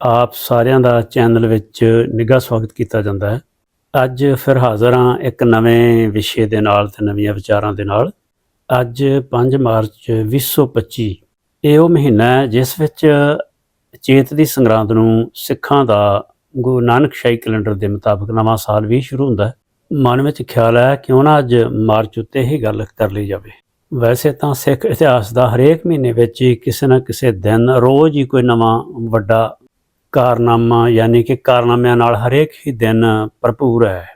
ਆਪ ਸਾਰਿਆਂ ਦਾ ਚੈਨਲ ਵਿੱਚ ਨਿੱਘਾ ਸਵਾਗਤ ਕੀਤਾ ਜਾਂਦਾ ਹੈ। ਅੱਜ ਫਿਰ ਹਾਜ਼ਰ ਹਾਂ ਇੱਕ ਨਵੇਂ ਵਿਸ਼ੇ ਦੇ ਨਾਲ ਤੇ ਨਵੀਆਂ ਵਿਚਾਰਾਂ ਦੇ ਨਾਲ। ਅੱਜ 5 ਮਾਰਚ 2025 ਇਹ ਉਹ ਮਹੀਨਾ ਹੈ ਜਿਸ ਵਿੱਚ ਚੇਤ ਦੀ ਸੰਗਰਾਂਦ ਨੂੰ ਸਿੱਖਾਂ ਦਾ ਗੁਰੂ ਨਾਨਕ ਸ਼ਾਹੀ ਕੈਲੰਡਰ ਦੇ ਮੁਤਾਬਕ ਨਵਾਂ ਸਾਲ ਵੀ ਸ਼ੁਰੂ ਹੁੰਦਾ ਹੈ। ਮਨ ਵਿੱਚ ਖਿਆਲ ਹੈ ਕਿਉਂ ਨਾ ਅੱਜ ਮਾਰਚ ਉੱਤੇ ਹੀ ਗੱਲ ਕਰ ਲਈ ਜਾਵੇ। ਵੈਸੇ ਤਾਂ ਸਿੱਖ ਇਤਿਹਾਸ ਦਾ ਹਰੇਕ ਮਹੀਨੇ ਵਿੱਚ ਹੀ ਕਿਸੇ ਨਾ ਕਿਸੇ ਦਿਨ ਰੋਜ਼ ਹੀ ਕੋਈ ਨਵਾਂ ਵੱਡਾ ਕਾਰਨਾਮਾ ਯਾਨੀ ਕਿ ਕਾਰਨਾਮਿਆਂ ਨਾਲ ਹਰੇਕ ਹੀ ਦਿਨ ਭਰਪੂਰ ਹੈ।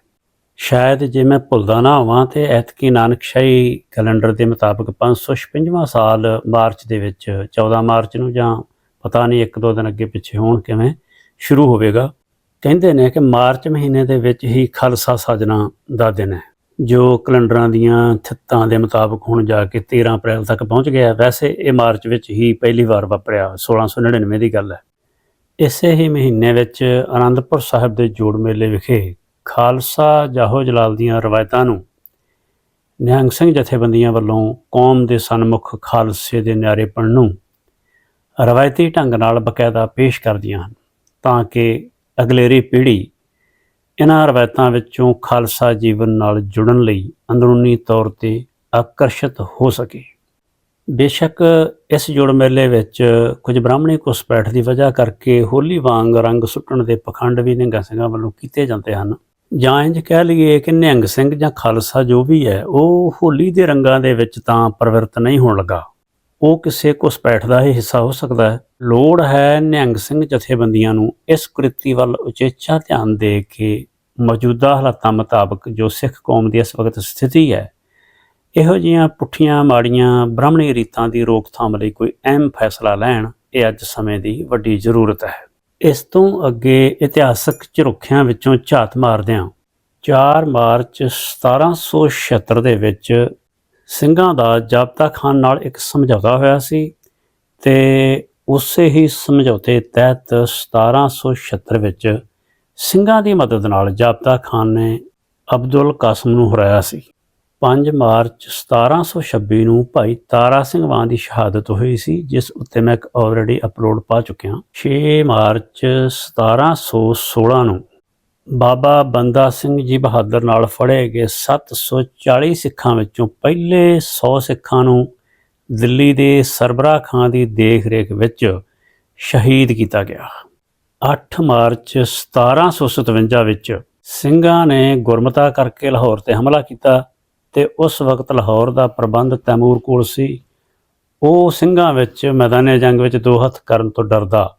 ਸ਼ਾਇਦ ਜੇ ਮੈਂ ਭੁੱਲਦਾ ਨਾ ਹੋਵਾਂ ਤੇ ਐਤਕੀ ਨਾਨਕਸ਼ਾਹੀ ਕੈਲੰਡਰ ਦੇ ਮੁਤਾਬਕ 556ਵਾਂ ਸਾਲ ਮਾਰਚ ਦੇ ਵਿੱਚ 14 ਮਾਰਚ ਨੂੰ ਜਾਂ ਪਤਾ ਨਹੀਂ ਇੱਕ ਦੋ ਦਿਨ ਅੱਗੇ ਪਿੱਛੇ ਹੋਣ ਕਿਵੇਂ ਸ਼ੁਰੂ ਹੋਵੇਗਾ। ਕਹਿੰਦੇ ਨੇ ਕਿ ਮਾਰਚ ਮਹੀਨੇ ਦੇ ਵਿੱਚ ਹੀ ਖਾਲਸਾ ਸਾਜਣਾ ਦਾ ਦਿਨ ਹੈ, ਜੋ ਕੈਲੰਡਰਾਂ ਦੀਆਂ ਥਿੱਤਾਂ ਦੇ ਮੁਤਾਬਕ ਹੁਣ ਜਾ ਕੇ 13 ਅਪ੍ਰੈਲ ਤੱਕ ਪਹੁੰਚ ਗਿਆ ਵੈਸੇ ਇਹ ਮਾਰਚ ਵਿੱਚ ਹੀ ਪਹਿਲੀ ਵਾਰ ਵਾਪਰਿਆ 1699 ਦੀ ਗੱਲ ਹੈ। ਇਸੇ ਹੀ ਮਹੀਨੇ ਵਿੱਚ ਆਨੰਦਪੁਰ ਸਾਹਿਬ ਦੇ ਜੋੜ ਮੇਲੇ ਵਿਖੇ ਖਾਲਸਾ ਜਾਹੋ ਜਲਾਲ ਦੀਆਂ ਰਵਾਇਤਾਂ ਨੂੰ ਨਿਹੰਗ ਸਿੰਘ ਜਥੇਬੰਦੀਆਂ ਵੱਲੋਂ ਕੌਮ ਦੇ ਸਨਮੁਖ ਖਾਲਸੇ ਦੇ ਨਿਆਰੇਪਣ ਨੂੰ ਰਵਾਇਤੀ ਢੰਗ ਨਾਲ ਬਕਾਇਦਾ ਪੇਸ਼ ਕਰਦੀਆਂ ਹਨ ਤਾਂ ਕਿ ਅਗਲੇਰੀ ਪੀੜ੍ਹੀ ਇਹਨਾਂ ਰਵਾਇਤਾਂ ਵਿੱਚੋਂ ਖਾਲਸਾ ਜੀਵਨ ਨਾਲ ਜੁੜਨ ਲਈ ਅੰਦਰੂਨੀ ਤੌਰ ਤੇ ਆਕਰਸ਼ਿਤ ਹੋ ਸਕੇ। ਬੇਸ਼ੱਕ ਇਸ ਜੋੜ ਮੇਲੇ ਵਿੱਚ ਕੁਝ ਬ੍ਰਾਹਮਣੀ ਘੁਸਪੈਠ ਦੀ ਵਜ੍ਹਾ ਕਰਕੇ ਹੋਲੀ ਵਾਂਗ ਰੰਗ ਸੁੱਟਣ ਦੇ ਪਖੰਡ ਵੀ ਨਿਹੰਗ ਸਿੰਘਾਂ ਵੱਲੋਂ ਕੀਤੇ ਜਾਂਦੇ ਹਨ। ਜਾਂ ਇੰਜ ਕਹਿ ਲਈਏ ਕਿ ਨਿਹੰਗ ਸਿੰਘ ਜਾਂ ਖਾਲਸਾ ਜੋ ਵੀ ਹੈ, ਉਹ ਹੋਲੀ ਦੇ ਰੰਗਾਂ ਦੇ ਵਿੱਚ ਤਾਂ ਪ੍ਰਵਿਰਤ ਨਹੀਂ ਹੋਣ ਲੱਗਾ। ਉਹ ਕਿਸੇ ਘੁਸਪੈਠ ਦਾ ਹੀ ਹਿੱਸਾ ਹੋ ਸਕਦਾ ਹੈ। ਲੋੜ ਹੈ ਨਿਹੰਗ ਸਿੰਘ ਜਥੇਬੰਦੀਆਂ ਨੂੰ ਇਸ ਕ੍ਰਿਤੀ ਵੱਲ ਉਚੇਚਾ ਧਿਆਨ ਦੇ ਕੇ ਮੌਜੂਦਾ ਹਾਲਾਤਾਂ ਮੁਤਾਬਕ ਜੋ ਸਿੱਖ ਕੌਮ ਦੀ ਇਸ ਵਕਤ ਸਥਿਤੀ ਹੈ ਇਹੋ ਜਿਹੀਆਂ ਪੁੱਠੀਆਂ ਮਾੜੀਆਂ ਬ੍ਰਾਹਮਣੀ ਰੀਤਾਂ ਦੀ ਰੋਕਥਾਮ ਲਈ ਕੋਈ ਅਹਿਮ ਫੈਸਲਾ ਲੈਣ ਇਹ ਅੱਜ ਸਮੇਂ ਦੀ ਵੱਡੀ ਜ਼ਰੂਰਤ ਹੈ। ਇਸ ਤੋਂ ਅੱਗੇ ਇਤਿਹਾਸਕ ਝਰੁਖਿਆਂ ਵਿੱਚੋਂ ਝਾਤ ਮਾਰਦਿਆਂ 4 ਮਾਰਚ 1776 ਦੇ ਵਿੱਚ ਸਿੰਘਾਂ ਦਾ ਜਾਬਤਾ ਖਾਨ ਨਾਲ ਇੱਕ ਸਮਝੌਤਾ ਹੋਇਆ ਸੀ ਤੇ ਉਸੇ ਹੀ ਸਮਝੌਤੇ ਤਹਿਤ 1776 ਵਿੱਚ ਸਿੰਘਾਂ ਦੀ ਮਦਦ ਨਾਲ ਜਾਬਤਾ ਖਾਨ ਨੇ ਅਬਦੁਲ ਕਾਸਮ ਨੂੰ ਹਰਾਇਆ ਸੀ। 5 ਮਾਰਚ 1726 ਨੂੰ ਭਾਈ ਤਾਰਾ ਸਿੰਘ ਵਾਂ ਦੀ ਸ਼ਹਾਦਤ ਹੋਈ ਸੀ, ਜਿਸ ਉੱਤੇ ਮੈਂ ਇੱਕ ਆਲਰੇਡੀ ਅਪਲੋਡ ਪਾ ਚੁੱਕਿਆ। 6 ਮਾਰਚ 1716 ਨੂੰ ਬਾਬਾ ਬੰਦਾ ਸਿੰਘ ਜੀ ਬਹਾਦਰ ਨਾਲ ਫੜੇ ਗਏ 740 ਸਿੱਖਾਂ ਵਿੱਚੋਂ ਪਹਿਲੇ 100 ਸਿੱਖਾਂ ਨੂੰ ਦਿੱਲੀ ਦੇ ਸਰਬਰਾ ਖਾਂ ਦੀ ਦੇਖ-ਰੇਖ ਵਿੱਚ ਸ਼ਹੀਦ ਕੀਤਾ ਗਿਆ। 8 ਮਾਰਚ 1757 ਵਿੱਚ ਸਿੰਘਾਂ ਨੇ ਗੁਰਮਤਾ ਕਰਕੇ ਲਾਹੌਰ ਤੇ ਹਮਲਾ ਕੀਤਾ। ਤੇ ਉਸ ਵਕਤ ਲਾਹੌਰ ਦਾ ਪ੍ਰਬੰਧ ਤੈਮੂਰ ਕੋਲ ਸੀ। ਉਹ ਸਿੰਘਾਂ ਵਿੱਚ ਮੈਦਾਨੇ ਜੰਗ ਵਿੱਚ ਦੋ ਹੱਥ ਕਰਨ ਤੋਂ ਡਰਦਾ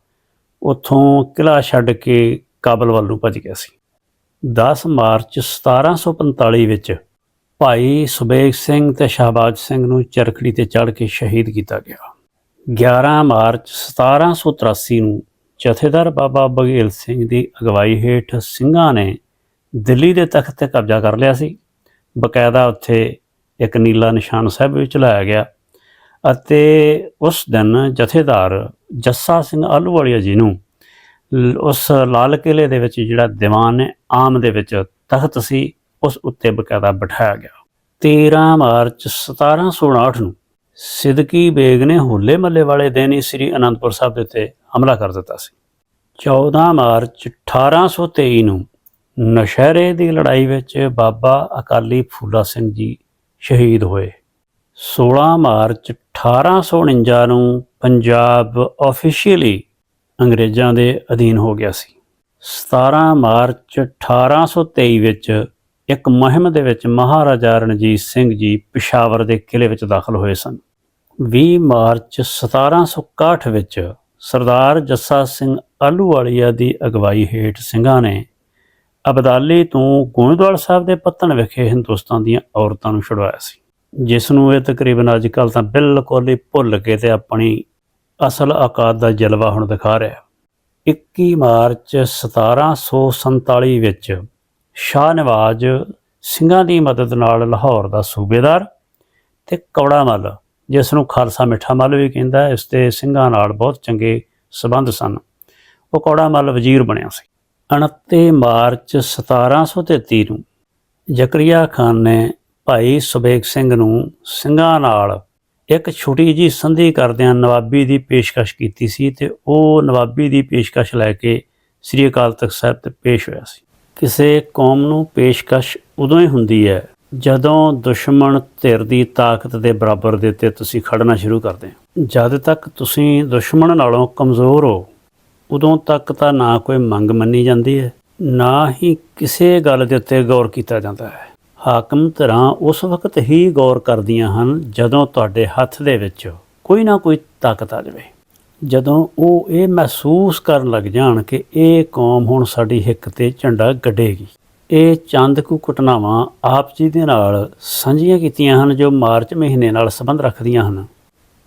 ਉੱਥੋਂ ਕਿਲਾ ਛੱਡ ਕੇ ਕਾਬਲ ਵੱਲ ਨੂੰ ਭੱਜ ਗਿਆ ਸੀ। 10 ਮਾਰਚ 1745 ਵਿੱਚ ਭਾਈ ਸੁਬੇਗ ਸਿੰਘ ਤੇ ਸ਼ਹਬਾਜ਼ ਸਿੰਘ ਨੂੰ ਚਰਖੜੀ ਤੇ ਚੜ੍ਹ ਕੇ ਸ਼ਹੀਦ ਕੀਤਾ ਗਿਆ। 11 ਮਾਰਚ 1783 ਨੂੰ ਜਥੇਦਾਰ ਬਾਬਾ ਬਘੇਲ ਸਿੰਘ ਦੀ ਅਗਵਾਈ ਹੇਠ ਸਿੰਘਾਂ ਨੇ ਦਿੱਲੀ ਦੇ ਤਖਤ ਤੇ ਕਬਜ਼ਾ ਕਰ ਲਿਆ ਸੀ। ਬਕਾਇਦਾ ਉੱਥੇ ਇੱਕ ਨੀਲਾ ਨਿਸ਼ਾਨ ਸਾਹਿਬ ਵੀ ਚਲਾਇਆ ਗਿਆ ਅਤੇ ਉਸ ਦਿਨ ਜਥੇਦਾਰ ਜੱਸਾ ਸਿੰਘ ਆਲੂਵਾਲੀਆ ਜੀ ਨੂੰ ਉਸ ਲਾਲ ਕਿਲੇ ਦੇ ਵਿੱਚ ਜਿਹੜਾ ਦੀਵਾਨ ਆਮ ਦੇ ਵਿੱਚ ਤਖਤ ਸੀ, ਉਸ ਉੱਤੇ ਬਕਾਇਦਾ ਬਿਠਾਇਆ ਗਿਆ। 13 ਮਾਰਚ 1759 ਨੂੰ ਸਿੱਦਕੀ ਬੇਗ ਨੇ ਹੋਲੇ ਮੱਲੇ ਵਾਲੇ ਦਿਨ ਹੀ ਸ੍ਰੀ ਅਨੰਦਪੁਰ ਸਾਹਿਬ ਦੇ ਉੱਤੇ ਹਮਲਾ ਕਰ ਦਿੱਤਾ ਸੀ। 14 ਮਾਰਚ 1823 ਨੂੰ ਨਸ਼ਹਿਰੇ ਦੀ ਲੜਾਈ ਵਿੱਚ ਬਾਬਾ ਅਕਾਲੀ ਫੂਲਾ ਸਿੰਘ ਜੀ ਸ਼ਹੀਦ ਹੋਏ। 16 ਮਾਰਚ 1849 ਨੂੰ ਪੰਜਾਬ ਆਫੀਸ਼ੀਅਲੀ ਅੰਗਰੇਜ਼ਾਂ ਦੇ ਅਧੀਨ ਹੋ ਗਿਆ ਸੀ। 17 ਮਾਰਚ 1823 ਵਿੱਚ ਇੱਕ ਮੁਹਿੰਮ ਦੇ ਵਿੱਚ ਮਹਾਰਾਜਾ ਰਣਜੀਤ ਸਿੰਘ ਜੀ ਪਿਸ਼ਾਵਰ ਦੇ ਕਿਲੇ ਵਿੱਚ ਦਾਖਲ ਹੋਏ ਸਨ। 20 ਮਾਰਚ 1761 ਵਿੱਚ ਸਰਦਾਰ ਜੱਸਾ ਸਿੰਘ ਆਲੂਵਾਲੀਆ ਦੀ ਅਗਵਾਈ ਹੇਠ ਸਿੰਘਾਂ ਨੇ ਅਬਦਾਲੀ ਤੋਂ ਗੋਇੰਦਵਾਲ ਸਾਹਿਬ ਦੇ ਪੱਤਣ ਵਿਖੇ ਹਿੰਦੁਸਤਾਨ ਦੀਆਂ ਔਰਤਾਂ ਨੂੰ ਛੁਡਵਾਇਆ ਸੀ। ਜਿਸ ਨੂੰ ਇਹ ਤਕਰੀਬਨ ਅੱਜ ਕੱਲ ਤਾਂ ਬਿਲਕੁਲ ਹੀ ਭੁੱਲ ਕੇ ਤੇ ਆਪਣੀ ਅਸਲ ਆਕਾਤ ਦਾ ਜਲਵਾ ਹੁਣ ਦਿਖਾ ਰਿਹਾ 21 ਮਾਰਚ 1747 ਵਿੱਚ ਸ਼ਾਹ ਨਵਾਜ਼ ਸਿੰਘਾਂ ਦੀ ਮਦਦ ਨਾਲ ਲਾਹੌਰ ਦਾ ਸੂਬੇਦਾਰ ਤੇ ਕੌੜਾ ਮੱਲ, ਜਿਸ ਨੂੰ ਖਾਲਸਾ ਮਿੱਠਾ ਮੱਲ ਵੀ ਕਹਿੰਦਾ ਇਸ ਤੇ ਸਿੰਘਾਂ ਨਾਲ ਬਹੁਤ ਚੰਗੇ ਸਬੰਧ ਸਨ। ਉਹ ਕੌੜਾ ਮੱਲ ਵਜ਼ੀਰ ਬਣਿਆ ਸੀ। 29 ਮਾਰਚ 1733 ਨੂੰ ਜ਼ਕਰੀਆ ਖਾਨ ਨੇ ਭਾਈ ਸੁਬੇਗ ਸਿੰਘ ਨੂੰ ਸਿੰਘਾਂ ਨਾਲ ਇੱਕ ਛੋਟੀ ਜੀ ਸੰਧੀ ਕਰਦਿਆਂ ਨਵਾਬੀ ਦੀ ਪੇਸ਼ਕਸ਼ ਕੀਤੀ ਸੀ ਤੇ ਉਹ ਨਵਾਬੀ ਦੀ ਪੇਸ਼ਕਸ਼ ਲੈ ਕੇ ਸ੍ਰੀ ਅਕਾਲ ਤਖਤ ਸਾਹਿਬ ਤੇ ਪੇਸ਼ ਹੋਇਆ ਸੀ। ਕਿਸੇ ਕੌਮ ਨੂੰ ਪੇਸ਼ਕਸ਼ ਉਦੋਂ ਹੀ ਹੁੰਦੀ ਹੈ ਜਦੋਂ ਦੁਸ਼ਮਣ ਧਿਰ ਦੀ ਤਾਕਤ ਦੇ ਬਰਾਬਰ ਦੇ ਉੱਤੇ ਤੁਸੀਂ ਖੜਨਾ ਸ਼ੁਰੂ ਕਰਦੇ ਹੋ। ਜਦ ਤੱਕ ਤੁਸੀਂ ਦੁਸ਼ਮਣ ਨਾਲੋਂ ਕਮਜ਼ੋਰ ਹੋ ਉਦੋਂ ਤੱਕ ਤਾਂ ਨਾ ਕੋਈ ਮੰਗ ਮੰਨੀ ਜਾਂਦੀ ਹੈ, ਨਾ ਹੀ ਕਿਸੇ ਗੱਲ ਦੇ ਉੱਤੇ ਗੌਰ ਕੀਤਾ ਜਾਂਦਾ ਹੈ। ਹਾਕਮ ਧਰਾਂ ਉਸ ਵਕਤ ਹੀ ਗੌਰ ਕਰਦੀਆਂ ਹਨ ਜਦੋਂ ਤੁਹਾਡੇ ਹੱਥ ਦੇ ਵਿੱਚ ਕੋਈ ਨਾ ਕੋਈ ਤਾਕਤ ਆ ਜਾਵੇ। ਜਦੋਂ ਉਹ ਇਹ ਮਹਿਸੂਸ ਕਰਨ ਲੱਗ ਜਾਣ ਕਿ ਇਹ ਕੌਮ ਹੁਣ ਸਾਡੀ ਹਿੱਕ ਤੇ ਝੰਡਾ ਗੱਡੇਗੀ, ਇਹ ਚੰਦ ਕੁ ਘਟਨਾਵਾਂ ਆਪ ਜੀ ਦੇ ਨਾਲ ਸਾਂਝੀਆਂ ਕੀਤੀਆਂ ਹਨ ਜੋ ਮਾਰਚ ਮਹੀਨੇ ਨਾਲ ਸੰਬੰਧ ਰੱਖਦੀਆਂ ਹਨ।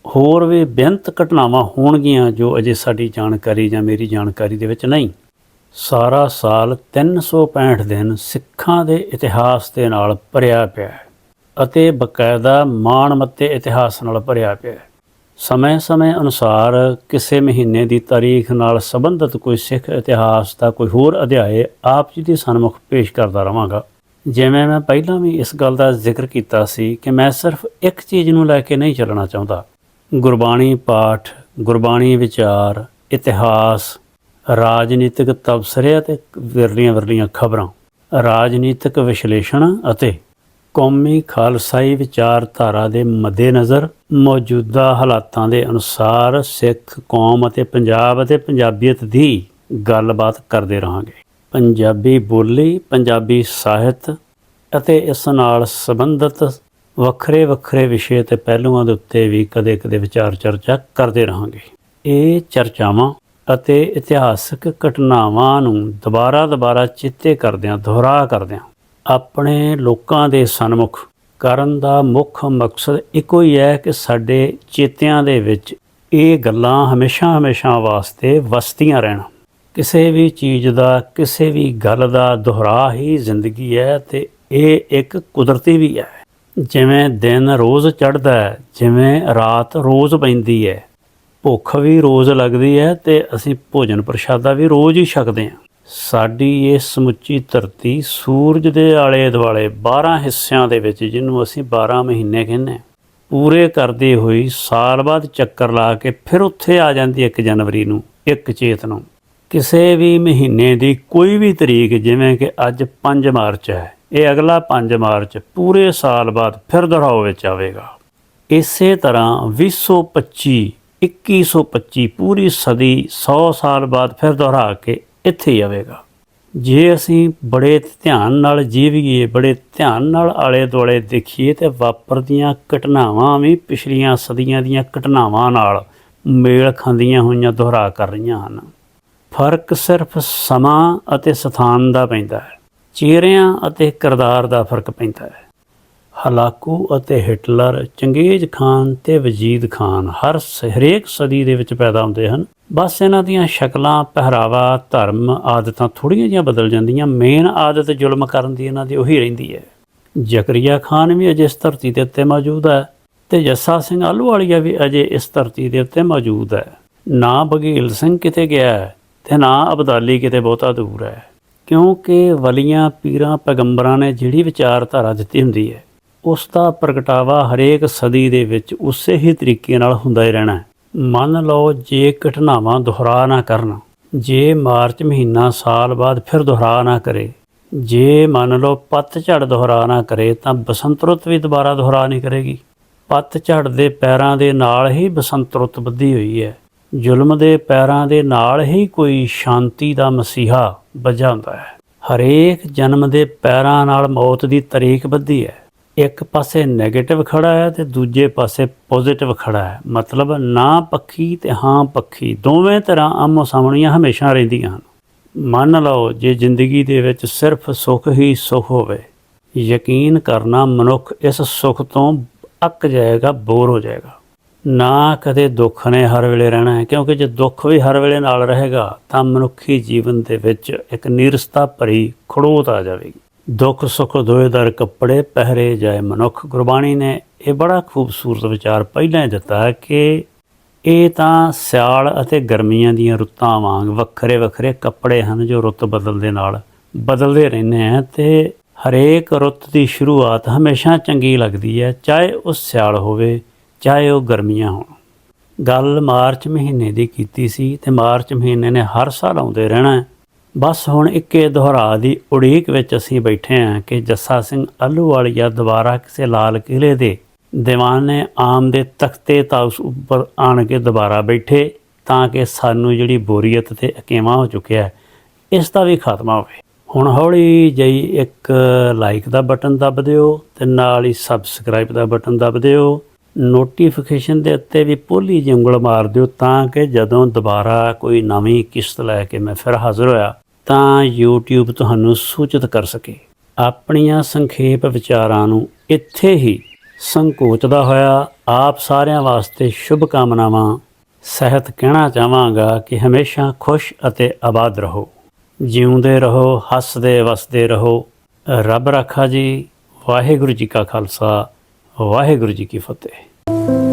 ਹੋਰ ਵੀ ਬੇਅੰਤ ਘਟਨਾਵਾਂ ਹੋਣਗੀਆਂ ਜੋ ਅਜੇ ਸਾਡੀ ਜਾਣਕਾਰੀ ਜਾਂ ਮੇਰੀ ਜਾਣਕਾਰੀ ਦੇ ਵਿੱਚ ਨਹੀਂ। ਸਾਰਾ ਸਾਲ 365 ਦਿਨ ਸਿੱਖਾਂ ਦੇ ਇਤਿਹਾਸ ਦੇ ਨਾਲ ਭਰਿਆ ਪਿਆ ਹੈ ਅਤੇ ਬਕਾਇਦਾ ਮਾਣਮੱਤੇ ਇਤਿਹਾਸ ਨਾਲ ਭਰਿਆ ਪਿਆ ਹੈ। ਸਮੇਂ-ਸਮੇਂ ਅਨੁਸਾਰ ਕਿਸੇ ਮਹੀਨੇ ਦੀ ਤਾਰੀਖ ਨਾਲ ਸੰਬੰਧਿਤ ਕੋਈ ਸਿੱਖ ਇਤਿਹਾਸ ਦਾ ਕੋਈ ਹੋਰ ਅਧਿਆਏ ਆਪ ਜੀ ਦੇ ਸਨਮੁਖ ਪੇਸ਼ ਕਰਦਾ ਰਹਾਂਗਾ ਜਿਵੇਂ ਮੈਂ ਪਹਿਲਾਂ ਵੀ ਇਸ ਗੱਲ ਦਾ ਜ਼ਿਕਰ ਕੀਤਾ ਸੀ ਕਿ ਮੈਂ ਸਿਰਫ ਇੱਕ ਚੀਜ਼ ਨੂੰ ਲੈ ਕੇ ਨਹੀਂ ਚੱਲਣਾ ਚਾਹੁੰਦਾ। ਗੁਰਬਾਣੀ ਪਾਠ, ਗੁਰਬਾਣੀ ਵਿਚਾਰ, ਇਤਿਹਾਸ, ਰਾਜਨੀਤਿਕ ਤਬਸਰੇ ਅਤੇ ਵਿਰਲੀਆਂ ਵਿਰਲੀਆਂ ਖਬਰਾਂ, ਰਾਜਨੀਤਿਕ ਵਿਸ਼ਲੇਸ਼ਣ ਅਤੇ ਕੌਮੀ ਖਾਲਸਾਈ ਵਿਚਾਰਧਾਰਾ ਦੇ ਮੱਦੇਨਜ਼ਰ ਮੌਜੂਦਾ ਹਾਲਾਤਾਂ ਦੇ ਅਨੁਸਾਰ ਸਿੱਖ ਕੌਮ ਅਤੇ ਪੰਜਾਬ ਅਤੇ ਪੰਜਾਬੀਅਤ ਦੀ ਗੱਲਬਾਤ ਕਰਦੇ ਰਹਾਂਗੇ। ਪੰਜਾਬੀ ਬੋਲੀ, ਪੰਜਾਬੀ ਸਾਹਿਤ ਅਤੇ ਇਸ ਨਾਲ ਸੰਬੰਧਿਤ ਵੱਖਰੇ ਵੱਖਰੇ ਵਿਸ਼ੇ ਤੇ ਪਹਿਲੂਆਂ ਦੇ ਉੱਤੇ ਵੀ ਕਦੇ-ਕਦੇ ਵਿਚਾਰ ਚਰਚਾ ਕਰਦੇ ਰਹਾਂਗੇ। ਇਹ ਚਰਚਾਵਾਂ ਅਤੇ ਇਤਿਹਾਸਕ ਘਟਨਾਵਾਂ ਨੂੰ ਦੁਬਾਰਾ-ਦੁਬਾਰਾ ਚਿੱਤੇ ਕਰਦਿਆਂ, ਦੁਹਰਾ ਕਰਦਿਆਂ ਆਪਣੇ ਲੋਕਾਂ ਦੇ ਸਨਮੁਖ ਕਰਨ ਦਾ ਮੁੱਖ ਮਕਸਦ ਇੱਕੋ ਹੀ ਹੈ ਕਿ ਸਾਡੇ ਚੇਤਿਆਂ ਦੇ ਵਿੱਚ ਇਹ ਗੱਲਾਂ ਹਮੇਸ਼ਾ-ਹਮੇਸ਼ਾ ਵਾਸਤੇ ਵਸਦੀਆਂ ਰਹਿਣ। ਕਿਸੇ ਵੀ ਚੀਜ਼ ਦਾ, ਕਿਸੇ ਵੀ ਗੱਲ ਦਾ ਦੁਹਰਾ ਹੀ ਜ਼ਿੰਦਗੀ ਹੈ ਤੇ ਇਹ ਇੱਕ ਕੁਦਰਤੀ ਵੀ ਹੈ। ਜਿਵੇਂ ਦਿਨ ਰੋਜ਼ ਚੜ੍ਹਦਾ ਹੈ, ਜਿਵੇਂ ਰਾਤ ਰੋਜ਼ ਪੈਂਦੀ ਹੈ। ਭੁੱਖ ਵੀ ਰੋਜ਼ ਲੱਗਦੀ ਹੈ ਤੇ ਅਸੀਂ ਭੋਜਨ ਪ੍ਰਸ਼ਾਦਾ ਵੀ ਰੋਜ਼ ਹੀ ਛਕਦੇ ਹਾਂ। ਸਾਡੀ ਇਹ ਸਮੁੱਚੀ ਧਰਤੀ ਸੂਰਜ ਦੇ ਆਲੇ ਦੁਆਲੇ 12 ਹਿੱਸਿਆਂ ਦੇ ਵਿੱਚ, ਜਿਹਨੂੰ ਅਸੀਂ 12 ਮਹੀਨੇ ਕਹਿੰਦੇ ਹਾਂ, ਪੂਰੇ ਕਰਦੇ ਹੋਈ ਸਾਲ ਬਾਅਦ ਚੱਕਰ ਲਾ ਕੇ ਫਿਰ ਉੱਥੇ ਆ ਜਾਂਦੀ 1 ਜਨਵਰੀ ਨੂੰ, ਇੱਕ ਚੇਤ ਨੂੰ। ਕਿਸੇ ਵੀ ਮਹੀਨੇ ਦੀ ਕੋਈ ਵੀ ਤਰੀਕ, ਜਿਵੇਂ ਕਿ ਅੱਜ 5 ਮਾਰਚ ਹੈ ਇਹ ਅਗਲਾ 5 ਮਾਰਚ, ਪੂਰੇ ਸਾਲ ਬਾਅਦ ਫਿਰ ਦੁਹਰਾਓ ਵਿੱਚ ਆਵੇਗਾ। ਇਸੇ ਤਰ੍ਹਾਂ 2025 2125 ਪੂਰੀ ਸਦੀ 100 ਸਾਲ ਬਾਅਦ ਫਿਰ ਦੁਹਰਾ ਕੇ ਇੱਥੇ ਹੀ ਆਵੇਗਾ। ਜੇ ਅਸੀਂ ਬੜੇ ਧਿਆਨ ਨਾਲ ਜੀਵੀਏ, ਬੜੇ ਧਿਆਨ ਨਾਲ ਆਲੇ ਦੁਆਲੇ ਦੇਖੀਏ ਤੇ ਵਾਪਰਦੀਆਂ ਘਟਨਾਵਾਂ ਵੀ ਪਿਛਲੀਆਂ ਸਦੀਆਂ ਦੀਆਂ ਘਟਨਾਵਾਂ ਨਾਲ ਮੇਲ ਖਾਂਦੀਆਂ ਹੋਈਆਂ ਦੁਹਰਾ ਕਰ ਰਹੀਆਂ ਹਨ। ਫ਼ਰਕ ਸਿਰਫ ਸਮਾਂ ਅਤੇ ਸਥਾਨ ਦਾ ਪੈਂਦਾ ਹੈ। ਚਿਹਰਿਆਂ ਅਤੇ ਕਿਰਦਾਰ ਦਾ ਫ਼ਰਕ ਪੈਂਦਾ ਹੈ। ਹਲਾਕੂ ਅਤੇ ਹਿਟਲਰ ਚੰਗੇਜ਼ ਖਾਨ ਤੇ ਵਜੀਦ ਖਾਨ ਹਰ ਸ- ਹਰੇਕ ਸਦੀ ਦੇ ਵਿੱਚ ਪੈਦਾ ਹੁੰਦੇ ਹਨ। ਬਸ ਇਹਨਾਂ ਦੀਆਂ ਸ਼ਕਲਾਂ, ਪਹਿਰਾਵਾ, ਧਰਮ, ਆਦਤਾਂ ਥੋੜੀਆਂ ਜਿਹੀਆਂ ਬਦਲ ਜਾਂਦੀਆਂ। ਮੇਨ ਆਦਤ ਜ਼ੁਲਮ ਕਰਨ ਦੀ ਇਹਨਾਂ ਦੀ ਉਹੀ ਰਹਿੰਦੀ ਹੈ। ਜ਼ਕਰੀਆ ਖਾਨ ਵੀ ਅਜੇ ਇਸ ਧਰਤੀ ਦੇ ਉੱਤੇ ਮੌਜੂਦ ਹੈ ਤੇ ਜੱਸਾ ਸਿੰਘ ਆਹਲੂਵਾਲੀਆ ਵੀ ਅਜੇ ਇਸ ਧਰਤੀ ਦੇ ਉੱਤੇ ਮੌਜੂਦ ਹੈ। ਨਾ ਬਘੇਲ ਸਿੰਘ ਕਿਤੇ ਗਿਆ ਹੈ ਤੇ ਨਾ ਅਬਦਾਲੀ ਕਿਤੇ ਬਹੁਤਾ ਦੂਰ ਹੈ। ਕਿਉਂਕਿ ਵਲੀਆਂ ਪੀਰਾਂ ਪੈਗੰਬਰਾਂ ਨੇ ਜਿਹੜੀ ਵਿਚਾਰਧਾਰਾ ਦਿੱਤੀ ਹੁੰਦੀ ਹੈ, ਉਸ ਦਾ ਪ੍ਰਗਟਾਵਾ ਹਰੇਕ ਸਦੀ ਦੇ ਵਿੱਚ ਉਸੇ ਹੀ ਤਰੀਕੇ ਨਾਲ ਹੁੰਦਾ ਹੀ ਰਹਿਣਾ ਹੈ। ਮੰਨ ਲਓ ਜੇ ਘਟਨਾਵਾਂ ਦੁਹਰਾ ਨਾ ਕਰਨ, ਜੇ ਮਾਰਚ ਮਹੀਨਾ ਸਾਲ ਬਾਅਦ ਫਿਰ ਦੁਹਰਾ ਨਾ ਕਰੇ, ਜੇ ਮੰਨ ਲਓ ਪਤਝੜ ਦੁਹਰਾ ਨਾ ਕਰੇ ਤਾਂ ਬਸੰਤ ਰੁੱਤ ਵੀ ਦੁਬਾਰਾ ਦੁਹਰਾ ਨਹੀਂ ਕਰੇਗੀ। ਪਤਝੜ ਦੇ ਪੈਰਾਂ ਦੇ ਨਾਲ ਹੀ ਬਸੰਤ ਰੁੱਤ ਬੱਧੀ ਹੋਈ ਹੈ। ਜ਼ੁਲਮ ਦੇ ਪੈਰਾਂ ਦੇ ਨਾਲ ਹੀ ਕੋਈ ਸ਼ਾਂਤੀ ਦਾ ਮਸੀਹਾ ਵੱਜਾ ਹੁੰਦਾ ਹੈ। ਹਰੇਕ ਜਨਮ ਦੇ ਪੈਰਾਂ ਨਾਲ ਮੌਤ ਦੀ ਤਰੀਕ ਬੱਧੀ ਹੈ। ਇੱਕ ਪਾਸੇ 네ਗੇਟਿਵ ਖੜਾ ਹੈ ਤੇ ਦੂਜੇ ਪਾਸੇ ਪੋਜ਼ਿਟਿਵ ਖੜਾ ਹੈ। ਮਤਲਬ ਨਾ ਪੱਖੀ ਤੇ ਹਾਂ ਪੱਖੀ ਦੋਵੇਂ ਤਰ੍ਹਾਂ ਆਮੋ ਸਾਹਮਣੀਆਂ ਹਮੇਸ਼ਾ ਰਹਿੰਦੀਆਂ ਹਨ। ਮੰਨ ਲਓ ਜੇ ਜ਼ਿੰਦਗੀ ਦੇ ਵਿੱਚ ਸਿਰਫ ਸੁੱਖ ਹੀ ਸੁੱਖ ਹੋਵੇ, ਯਕੀਨ ਕਰਨਾ ਮਨੁੱਖ ਇਸ ਸੁੱਖ ਤੋਂ ਅੱਕ ਜਾਏਗਾ, ਬੋਰ ਹੋ ਜਾਏਗਾ। ਨਾ ਕਦੇ ਦੁੱਖ ਨੇ ਹਰ ਵੇਲੇ ਰਹਿਣਾ ਹੈ, ਕਿਉਂਕਿ ਜੇ ਦੁੱਖ ਵੀ ਹਰ ਵੇਲੇ ਨਾਲ ਰਹੇਗਾ, ਤਾਂ ਮਨੁੱਖੀ ਜੀਵਨ ਦੇ ਵਿੱਚ ਇੱਕ ਨਿਰਸਤਾ ਭਰੀ ਖੜੋਤ ਆ ਜਾਵੇਗੀ। ਦੁੱਖ, ਸੁੱਖ, ਦੋਏ ਦਰ ਕੱਪੜੇ ਪਹਿਰੇ ਜਾਏ ਮਨੁੱਖ। ਗੁਰਬਾਣੀ ਨੇ ਇਹ ਬੜਾ ਖੂਬਸੂਰਤ ਵਿਚਾਰ ਪਹਿਲਾਂ ਦਿੱਤਾ ਕਿ ਇਹ ਤਾਂ ਸਿਆਲ ਅਤੇ ਗਰਮੀਆਂ ਦੀਆਂ ਰੁੱਤਾਂ ਵਾਂਗ ਵੱਖਰੇ ਵੱਖਰੇ ਕੱਪੜੇ ਹਨ ਜੋ ਰੁੱਤ ਬਦਲਦੇ ਨਾਲ ਬਦਲਦੇ ਰਹਿੰਦੇ ਆ ਤੇ ਹਰੇਕ ਰੁੱਤ ਦੀ ਸ਼ੁਰੂਆਤ ਹਮੇਸ਼ਾ ਚੰਗੀ ਲੱਗਦੀ ਹੈ, ਚਾਹੇ ਉਹ ਸਿਆਲ ਹੋਵੇ ਚਾਹੇ ਉਹ ਗਰਮੀਆਂ ਹੋਣ। ਗੱਲ ਮਾਰਚ ਮਹੀਨੇ ਦੀ ਕੀਤੀ ਸੀ ਤੇ ਮਾਰਚ ਮਹੀਨੇ ਨੇ ਹਰ ਸਾਲ ਆਉਂਦੇ ਰਹਿਣਾ ਬਸ ਹੁਣ ਇੱਕੇ ਦੁਹਰਾ ਦੀ ਉਡੀਕ ਵਿੱਚ ਅਸੀਂ ਬੈਠੇ ਹਾਂ ਕਿ ਜੱਸਾ ਸਿੰਘ ਅੱਲੂਵਾਲੀਆ ਦੁਬਾਰਾ ਕਿਸੇ ਲਾਲ ਕਿਲੇ ਦੇ ਦੀਵਾਨੇ ਆਮ ਦੇ ਤਖਤੇ ਤਾਂ ਉੱਪਰ ਆਣ ਕੇ ਦੁਬਾਰਾ ਬੈਠੇ ਤਾਂ ਕਿ ਸਾਨੂੰ ਜਿਹੜੀ ਬੋਰੀਅਤ ਤੇ ਅਕੇਵਾ ਹੋ ਚੁੱਕਿਆ ਇਸ ਦਾ ਵੀ ਖਾਤਮਾ ਹੋਵੇ। ਹੁਣ ਹੌਲੀ ਜਿਹੀ ਇੱਕ ਲਾਈਕ ਦਾ ਬਟਨ ਦਬ ਦਿਓ ਤੇ ਨਾਲ ਹੀ ਸਬਸਕ੍ਰਾਈਬ ਦਾ ਬਟਨ ਦਬ ਦਿਓ। ਨੋਟੀਫਿਕੇਸ਼ਨ ਦੇ ਉੱਤੇ ਵੀ ਪੋਲੀ ਜਿਹੀ ਉਂਗਲ ਮਾਰ ਦਿਓ ਤਾਂ ਕਿ ਜਦੋਂ ਦੁਬਾਰਾ ਕੋਈ ਨਵੀਂ ਕਿਸ਼ਤ ਲੈ ਕੇ ਮੈਂ ਫਿਰ ਹਾਜ਼ਰ ਹੋਇਆ, ਤਾਂ YouTube ਤੁਹਾਨੂੰ ਸੂਚਿਤ ਕਰ ਸਕੇ। ਆਪਣੀਆਂ ਸੰਖੇਪ ਵਿਚਾਰਾਂ ਨੂੰ ਇੱਥੇ ਹੀ ਸੰਕੋਚਦਾ ਹੋਇਆ ਆਪ ਸਾਰਿਆਂ ਵਾਸਤੇ ਸ਼ੁਭ ਕਾਮਨਾਵਾਂ ਸਹਿਤ ਕਹਿਣਾ ਚਾਹਾਂਗਾ ਕਿ ਹਮੇਸ਼ਾ ਖੁਸ਼ ਅਤੇ ਆਬਾਦ ਰਹੋ। ਜਿਉਂਦੇ ਰਹੋ, ਹੱਸਦੇ ਵਸਦੇ ਰਹੋ। ਰੱਬ ਰਾਖਾ ਜੀ, ਵਾਹਿਗੁਰੂ ਜੀ ਕਾ ਖਾਲਸਾ। ਵਾਹਿਗੁਰੂ ਜੀ ਕੀ ਫਤਿਹ।